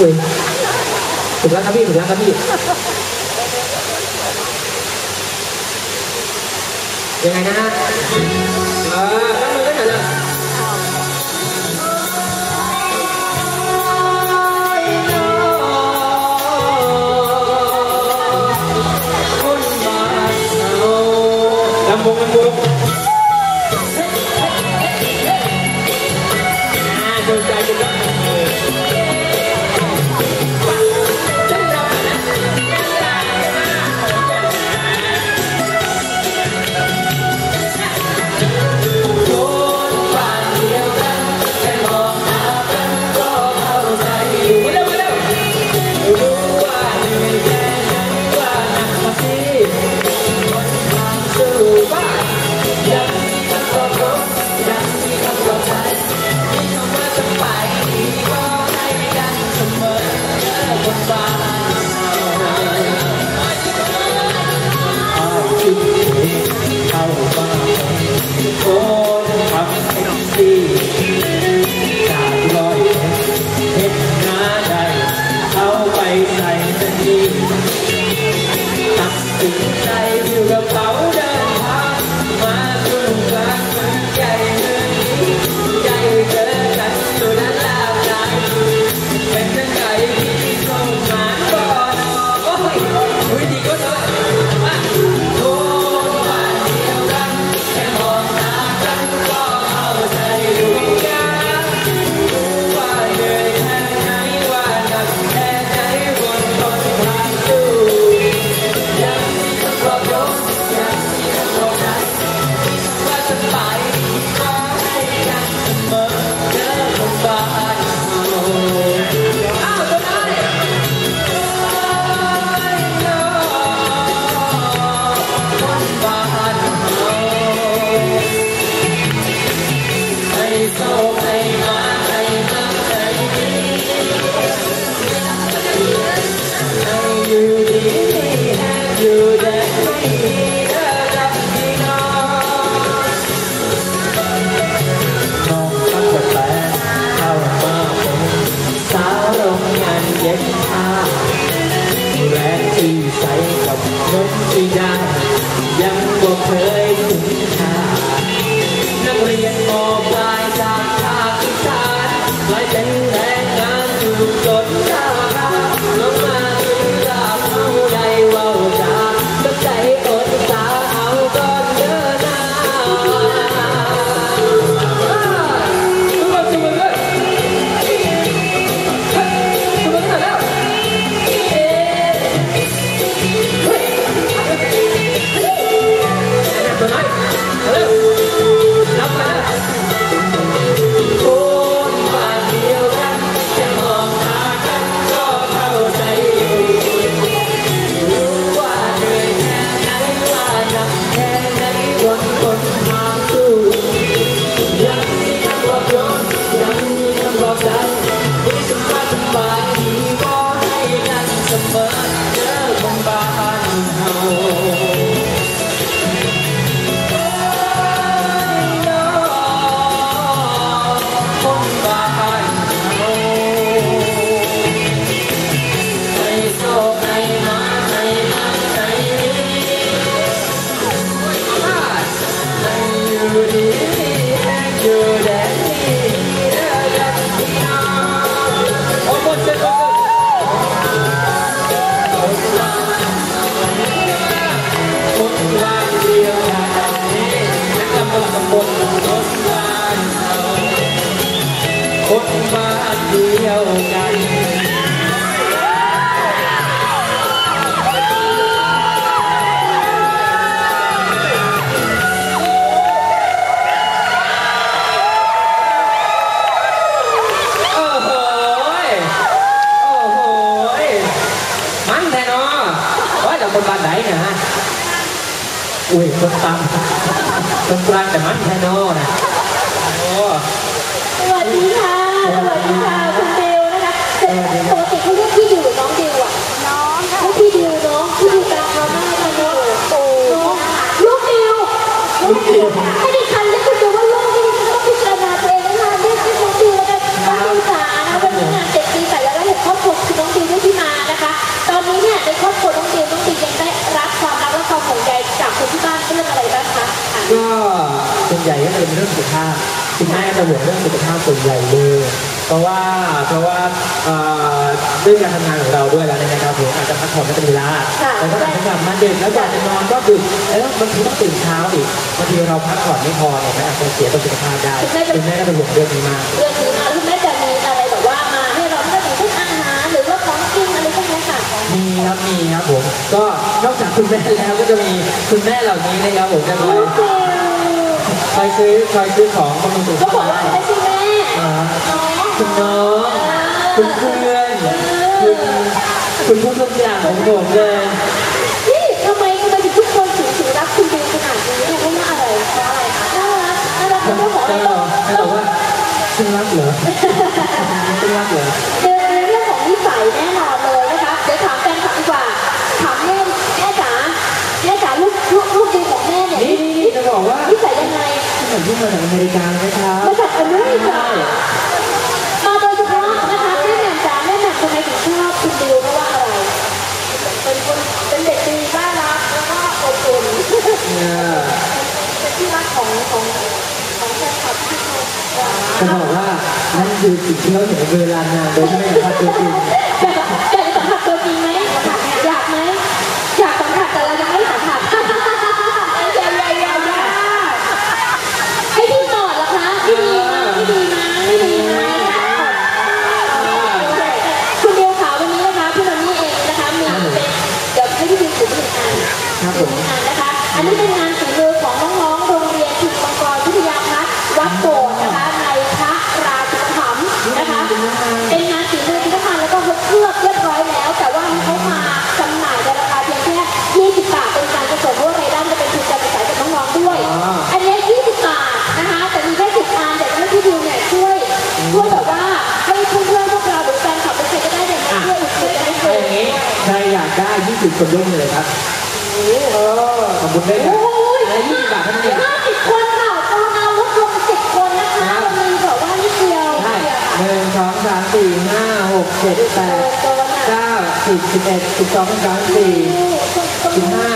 Woi. Bukan tapi, bukan tapi. Yang enak. Ah, Thank you. คนตามคนกลางแต่มันแท้เนาะ วนใหญ่ก็จะเป็นเรื่องสุขภาพคุณแม่จะห่วงเรื่องสุขภาพส่วนใหญ่เลยเพราะว่าเพราะว่าเอ่อด้วยการทำงานของเราด้วยแล้วเนี่ยนะครับผมอาจจะพักผ่อนไม่เป็นเวลาค่ะแล้วก็อาจจะกลับมาดึกแล้วอยากจะนอนก็ดึกแล้วบางทีต้องตื่นเช้าอีกบางทีเราพักผ่อนไม่พอเนี่ยมันอาจจะเสียต่อสุขภาพได้คุณแม่ก็เป็นห่วงเรื่องนี้มาก เรื่องนี้ มีครับมีครับผมก็นอกจากคุณแม่แล้วก็จะมีคุณแม่เหล่านี้นะครับผมจะคอยโอเคคอยซื้อคอยซื้อของบำรุงสุขก็บอกภาว่าพไม่ใช่แม่อ่าน้องคุณน้องคุณเพื่อนคุณคุณผู้ทุกอย่างของผมเลย ที่เหมือนที่มาจากอเมริกาไหมครับ มาจากอเมริกามาโดยเฉพาะนะคะแม่แหม่มจ๋าแม่แหม่มทำไมถึงชอบคุณดิวเพราะว่าอะไร เป็นคนเป็นเด็กดีน่ารักแล้วก็อบอุ่นเนี่ยเป็นที่รักของของของแฟนคลับที่เขาจะบอกว่านั่นคือสิ่งที่เราเห็นในเวลานานโดยที่ไม่เห็นภาพตัวจริง รอยากได้20คนยกมือเลยครับเออขอบคุณได้ครับโอ้ยอะไร20บาทเท่านั้นเองห้าสิบคนค่ะกรุณาลดลงสิบคนนะคะวันนี้แบบว่านิดเดียวใช่เดียวค่ะหนึ่งสองสามสี่ห้าหกเจ็ดแปดเก้าสิบสิบเอ็ดสิบสองสิบสามสิบสี่สิบห้า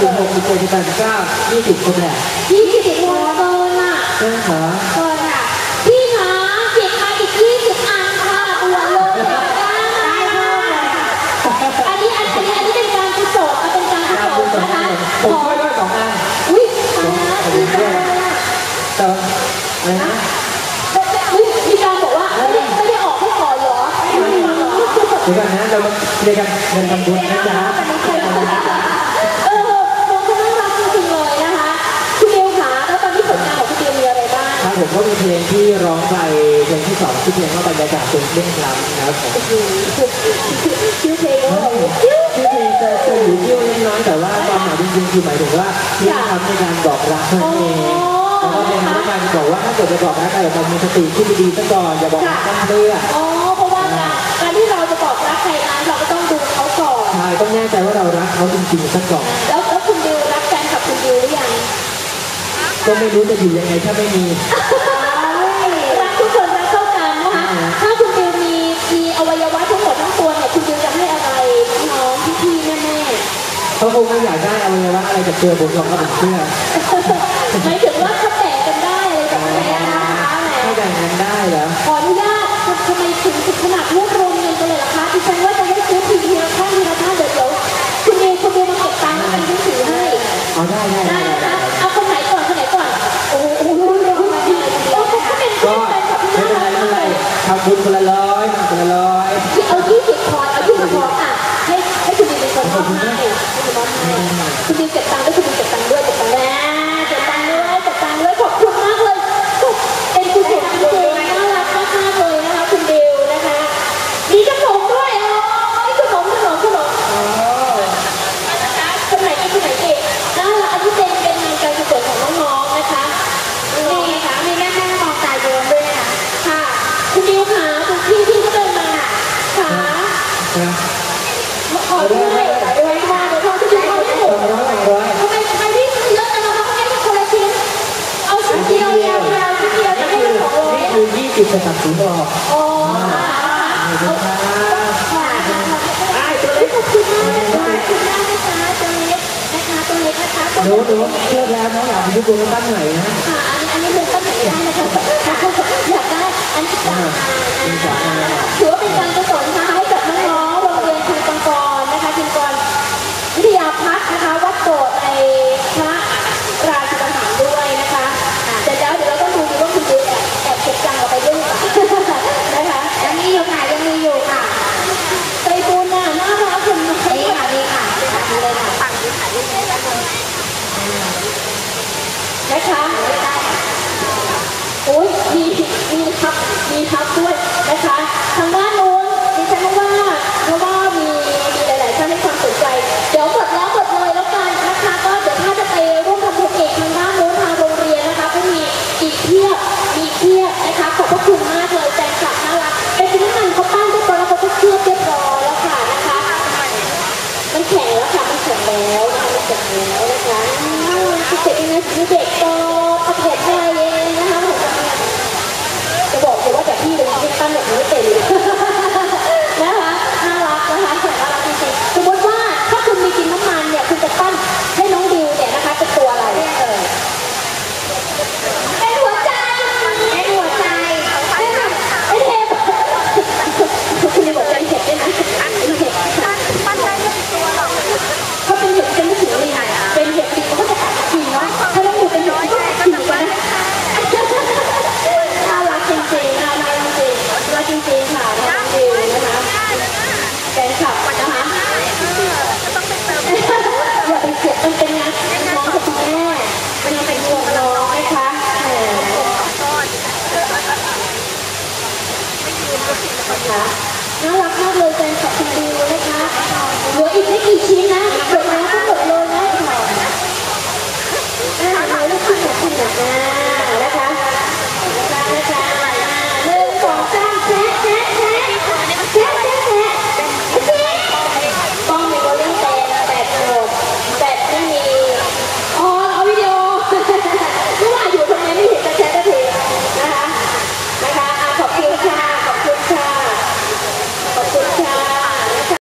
สิบหกสิบเจ็ดสิบแปดสิบเก้ายี่สิบคนแหละยี่สิบคนเกินอะใช่ไหมคะ เกินอะพี่คะเก็บมาอีกยี่สิบอันค่ะอวดเลยได้เพิ่มเลยค่ะอันนี้อันนี้อันนี้เป็นการกุศลเอาเป็นการกุ ครับ ศ คุณ ล สอง นะคะ คนผมช่วยด้วยสองอัน อุ้ยตายแล้วดีจังเลยอะ แต่อะไรนะ อุ๊ยมีการบอกว่าไม่ได้ไม่ได้ออกให้ก่อนเหรอไม่ได้เหรอ เดี๋ยวก่อนนะเรามาเรียนกันเรียนทำบุญนะจ๊ะเออน้องเขาน่ารักจริงๆเลยนะคะคุณเบลคะแล้วตอนนี้ผลงานของคุณเบลมีอะไรบ้างครับผมก็มีเพลงที่ร้องไปเพลงที่สองชื่อเพลงว่าบรรยากาศเป็นเรื่องรำนะครับผมชื่อเพลงว่าชื่อเพลงจะจะอยู่เที่ยวเล็กน้อยแต่ว่าความหมายจริงๆคือหมายถึงว่าที่องทำในการบอกรักนั่นเองแล้วก็เป็นในการบอกว่าถ้าเกิดจะบอกรักใครเรามีสติที่ดีซะก่อนอย่าบอกรักตั้งเพื่อ ช่ต้องแน่ใจว่าเรารักเขาจริงๆซะก่อนแล้วแล้วคุณเบลรักแฟนคลับคุณเบลหรือยังก็ไม่รู้จะอยู่ยังไงถ้าไม่มีรักทุกคนรักเท่ากันนะคะถ้าคุณเบลมีมีอวัยวะทั้งหมดทั้งตัวเนี่ยคุณเบลจะให้อะไรน้องๆพี่ๆแม่เขาคงไม่อยากได้อวัยวะอะไรจากตัวผมหรอกครับผมเชื่อๆหมายถึงว่าถ้าแตกกันได้อะไรแบบนี้นะคะแหมให้แต่งงานได้เหรอขออนุญาต อด้วยขอด้วยค่ะเดี๋ยวพอจะดูเขาไม่ถูสอกงร้อยสองร้อยทำไมทำไมพี่ซื้อเยอะจังเราให้คนละชิ้น เอาชิ้นเดียวเดียวเดียวชิ้นเดียวจะให้นี่เป็นของร้อยคือยี่สิบจะตัดสินออกอ๋อขอบคุณครับค่ะขอกนะคะขอหนูหนูเลิกแล้วน้องอยากไปดูโปรโมชั่นไหนนะอันนี้อันนี้เป็นต้นไหนได้นะคะ